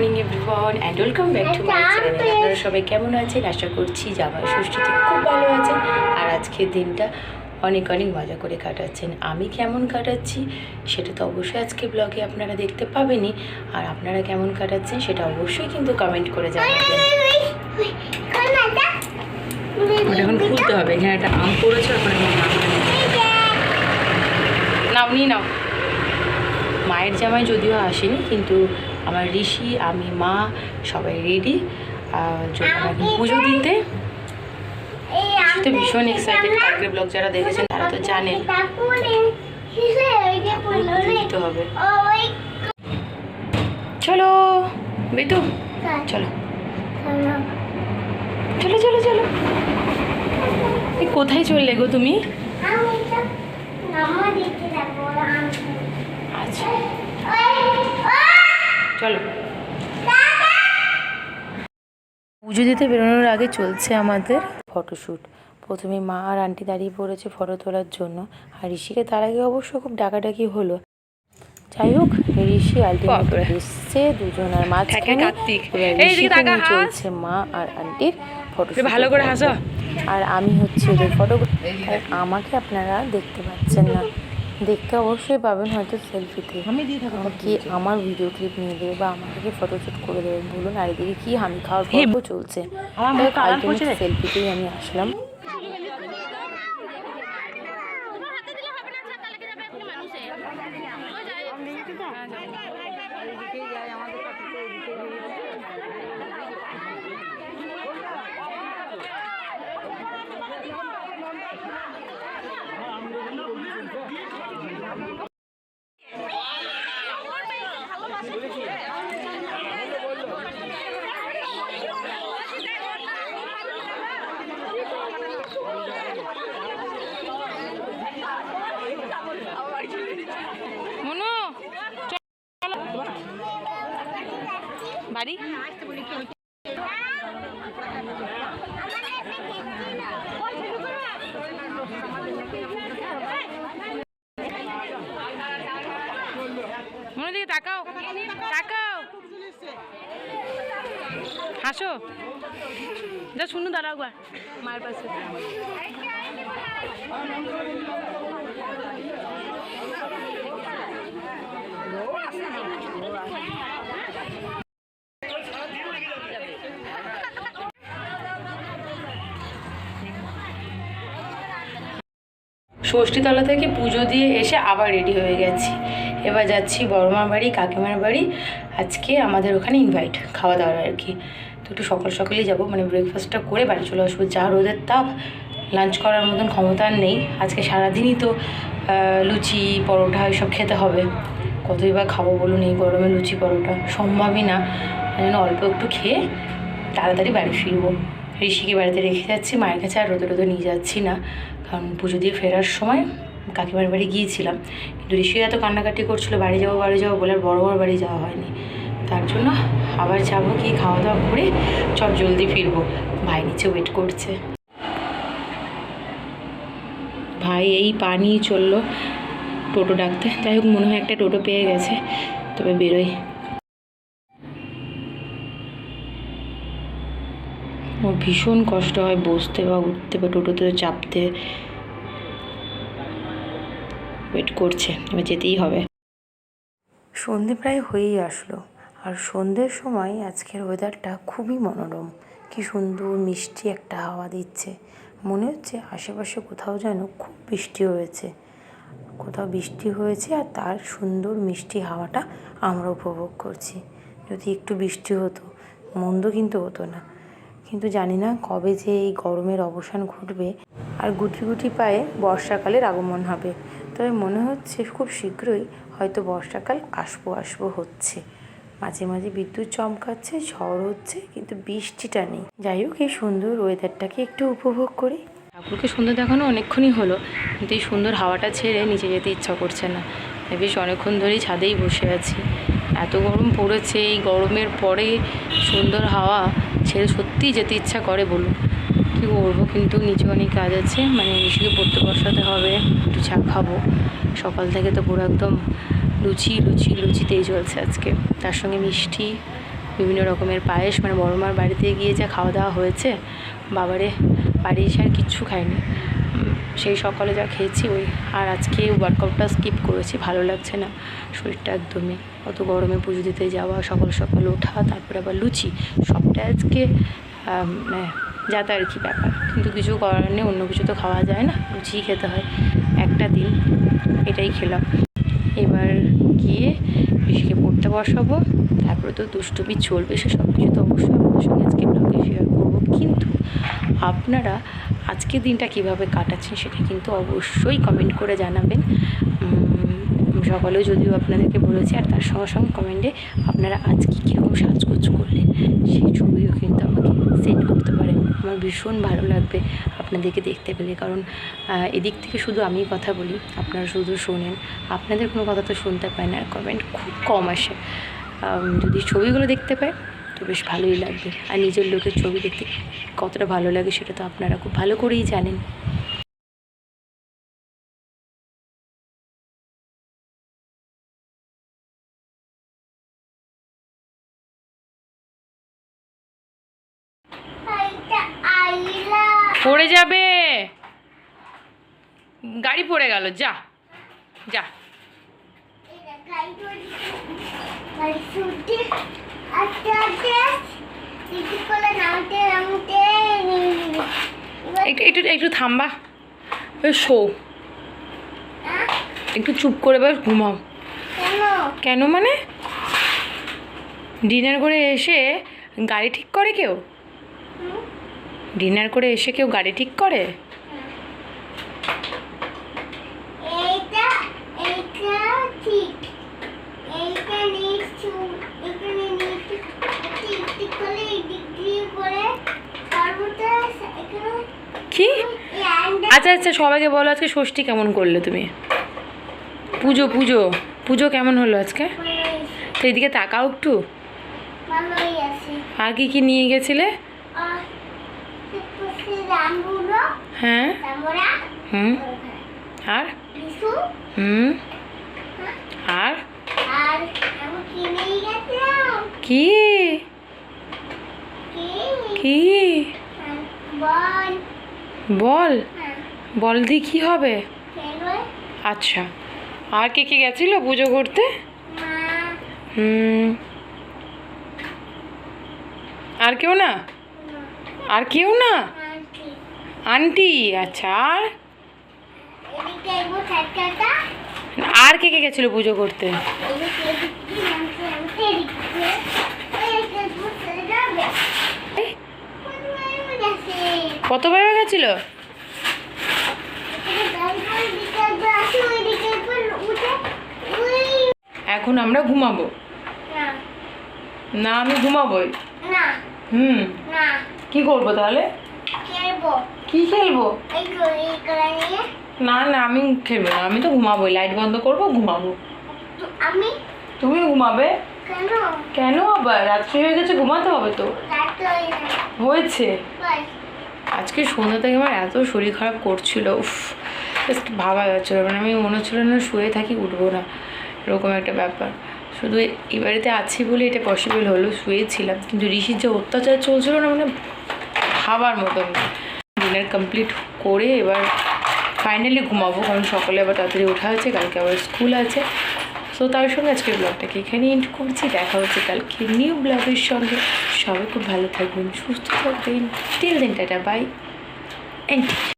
Morning everyone and welcome back to my channel আপনারা সবাই কেমন আছেন আশা করছি জামাই ষষ্ঠীতে খুব ভালো আছেন আর আজকের দিনটা অনেক অনেক মজা করে কাটাচ্ছেন আমি কেমন কাটাচ্ছি সেটা তো অবশ্যই আজকে ব্লগে আপনারা দেখতে পাবেনই আর আপনারা কেমন কাটাচ্ছেন সেটা অবশ্যই কিন্তু কমেন্ট করে জানাবেন এখন খুলতে হবে এখানে একটা আম পড়েছে নাও নিয়ে নাও মায়ের জামাই যদিও আসেনি কিন্তু আমার ঋষি আমি মা সবাই রেডি পুজো দিতে। তো ভীষণ এক্সাইটেড কালকের ব্লগ যারা দেখেছেন তারা তো জানেন। দিতে হবে। চলো বেতু চলো। চলো। চলো চলো এই কোথায় চললে গো তুমি? আচ্ছা চলো। পুজো দিতে বেরোনোর আগে চলছে আমাদের ফটোশ্যুট। প্রথমে মা আর আন্টি দাঁড়িয়ে পড়েছে ফটো তোলার জন্য। আর ঋষিকে তার আগে অবশ্য খুব ডাকাডাকি হলো। যাই হোক ঋষি আলটিমেটলি এসছে মাঝখানে এবার ঋষিকে নিয়ে চলছে মা আর আন্টির ফটো ভালো করে হাসো। আর আমি হচ্ছে ফটো আমাকে আপনারা দেখতে পাচ্ছেন না। দেখতে অবশ্যই পাবেন হয়তো সেলফিতে কি আমার ভিডিও ক্লিপ নিয়ে দেবে বা আমাকে ফটোশ্যুট করে দেবে বলুন আর এদিকে কি হামি খাওয়ার পর্ব চলছে। সেলফিতেই আমি আসলাম। মনু বাড়ি মনে দিকে তাকাও তাকাও। হাসো। যা, শুনু দাঁড়াও একবার মায়ের পাশে। ষষ্ঠীতলা থেকে পুজো দিয়ে এসে আবার রেডি হয়ে গেছি। এবার যাচ্ছি বড়মার বাড়ি, কাকিমার বাড়ি। আজকে আমাদের ওখানে ইনভাইট খাওয়া দাওয়ার আর কি। তো একটু সকাল সকালেই যাব মানে ব্রেকফাস্টটা করে বাড়ি চলে আসব। যা রোদের তাপ লাঞ্চ করার মতন ক্ষমতা নেই। আজকে সারাদিনই তো লুচি, পরোটা এসব খেতে হবে। কতই বা খাব বলুন এই গরমে লুচি, পরোটা? সম্ভবই না। জন্য অল্প একটু খেয়ে তাড়াতাড়ি বাড়ি ফিরবো। ঋষিকে বাড়িতে রেখে যাচ্ছি, মায়ের কাছে আর রোদে রোদে নিয়ে যাচ্ছি না। কারণ পুজো দিয়ে ফেরার সময় কাকিমার বাড়ি গিয়েছিলাম। কিন্তু ঋষি এত কান্নাকাটি করছিল, বাড়ি যাব বাড়ি যাব বলে আর বড় বড় বাড়ি যাওয়া হয়নি। তার জন্য আবার যাব কি খাওয়া দাওয়া করে চট জলদি ফিরবো। ভাই নিচে ওয়েট করছে। ভাই এই পানি চলল টোটো ডাকতে। যাই হোক, মনে হয় একটা টোটো পেয়ে গেছে। তবে বেরোই। ওর ভীষণ কষ্ট হয়, বসতে বা উঠতে বা টোটোতে চাপতে। ওয়েট করছে, এবার যেতেই হবে। সন্ধে প্রায় হয়েই আসলো, আর সন্ধ্যের সময় আজকের ওয়েদারটা খুবই মনোরম। কি সুন্দর মিষ্টি একটা হাওয়া দিচ্ছে। মনে হচ্ছে আশেপাশে কোথাও যেন খুব বৃষ্টি হয়েছে। কোথাও বৃষ্টি হয়েছে আর তার সুন্দর মিষ্টি হাওয়াটা আমরা উপভোগ করছি। যদি একটু বৃষ্টি হতো, মন্দ কিন্তু হতো না। কিন্তু জানি না কবে যে এই গরমের অবসান ঘটবে, আর গুটি গুটি পায়ে বর্ষাকালের আগমন হবে। তবে মনে হচ্ছে খুব শীঘ্রই হয়তো বর্ষাকাল আসব আসব হচ্ছে। মাঝে মাঝে বিদ্যুৎ চমকাচ্ছে, ঝড় হচ্ছে, কিন্তু বৃষ্টিটা নেই। যাই হোক, এই সুন্দর ওয়েদারটাকে একটু উপভোগ করি। ঠাকুরকে সুন্দর দেখানো অনেকক্ষণই হলো, কিন্তু এই সুন্দর হাওয়াটা ছেড়ে নিচে যেতে ইচ্ছা করছে না। বেশ অনেকক্ষণ ধরেই ছাদেই বসে আছি। এত গরম পড়েছে, এই গরমের পরে সুন্দর হাওয়া ছেড়ে সত্যিই যেতে ইচ্ছা করে বলুন। কী করব কিন্তু নিচে অনেক কাজ আছে। মানে ঋষিকে পড়তে বসাতে হবে, একটু চা খাব। সকাল থেকে তো পুরো একদম লুচি লুচি লুচিতেই চলছে আজকে। তার সঙ্গে মিষ্টি, বিভিন্ন রকমের পায়েস। মানে বড় মার বাড়িতে গিয়ে যা খাওয়া দাওয়া হয়েছে, বাবারে, বাড়ি এসে আর কিচ্ছু খাইনি। সেই সকালে যা খেয়েছি ওই, আর আজকে ওয়ার্কআউটটা স্কিপ করেছি, ভালো লাগছে না। শরীরটা একদমই, অত গরমে পুজো দিতে যাওয়া, সকাল সকাল ওঠা, তারপরে আবার লুচি। সবটা আজকে মানে যাতা আর কি ব্যাপার। কিন্তু কিছু করার নেই, অন্য কিছু তো খাওয়া যায় না। লুচিই খেতে হয়। একটা দিন এটাই খেলাম। এবার গিয়ে ঋষিকে পড়তে বসাবো। তারপরে তো দুষ্টুমি চলবে, সে সব কিছু তো অবশ্যই আপনাদের সঙ্গে আজকে ব্লগে শেয়ার করব। কিন্তু আপনারা আজকের দিনটা কীভাবে কাটাচ্ছেন সেটা কিন্তু অবশ্যই কমেন্ট করে জানাবেন। সকালেও যদিও আপনাদেরকে বলেছি, আর তার সঙ্গে সঙ্গে কমেন্টে আপনারা আজকে কীরকম সাজগোজ করলেন, সেই ছবিও কিন্তু আমাকে সেন্ড করতে পারেন আমার ভীষণ ভালো লাগবে আপনাদেরকে দেখতে পেলে। কারণ এদিক থেকে শুধু আমি কথা বলি, আপনারা শুধু শোনেন। আপনাদের কোনো কথা তো শুনতে পায় না, আর কমেন্ট খুব কম আসে। যদি ছবিগুলো দেখতে পাই তো বেশ ভালোই লাগবে। আর নিজের লোকের ছবি দেখতে কতটা ভালো লাগে, সেটা তো আপনারা খুব ভালো করেই জানেন। পড়ে যাবে। গাড়ি পড়ে গেল, যা যা। একটু একটু থামবা। শো। একটু চুপ করে বেশ ঘুমাও। কেন মানে? ডিনার করে এসে গাড়ি ঠিক করে কেউ? ডিনার করে এসে কেউ গাড়ি ঠিক করে? কি? আচ্ছা আচ্ছা সবাইকে বলো আজকে ষষ্ঠী কেমন করলে তুমি? পুজো পুজো পুজো কেমন হলো আজকে? তো এদিকে তাকাও একটু। আর কি কি নিয়ে গেছিলে? হ্যাঁ। হুম। আর? হুম। আর? কি কি? কি? বল। বল? হ্যাঁ। বল দিয়ে কি হবে? আচ্ছা। আর কে কে গেছিল পুজো করতে? হুম। আর কেউ না। আর কেউ না? আন্টি আচ্ছা আর? কে কে গেছিল পুজো করতে? কত ভাবে গেছিল? এখন আমরা ঘুমাবো। না। আমি ঘুমাবোই। না। হুম। কি করব তাহলে? খেলব। কি খেলব? না না আমি খেলব না আমি তো ঘুমাবোই লাইট বন্ধ করব ঘুমাবো। আমি? তুমি ঘুমাবে? কেন? কেন আবার? রাত্রি হয়ে গেছে ঘুমাতে হবে তো। হয়ে হয়েছে? আজকে সন্ধ্যা থেকে আমার এত শরীর খারাপ করছিল উফ জাস্ট ভাবা যাচ্ছিল মানে আমি মনে হচ্ছিল না শুয়ে থাকি উঠবো না এরকম একটা ব্যাপার। শুধু এই বাড়িতে আছি বলে এটা পসিবল হলো শুয়েছিলাম কিন্তু ঋষির যে অত্যাচার চলছিল না মানে ভাবার মতন। ডিনার কমপ্লিট করে এবার ফাইনালি ঘুমাবো, কারণ সকালে আবার তাড়াতাড়ি ওঠা আছে কালকে আবার স্কুল আছে। সো তার সঙ্গে আজকের ব্লগটাকে এখানে এন্ড করছি, দেখা হচ্ছে কালকে নিউ ব্লগের সঙ্গে। সবাই খুব ভালো থাকবেন, সুস্থ থাকবেন। টিল দিন টাটা বাই এন্ড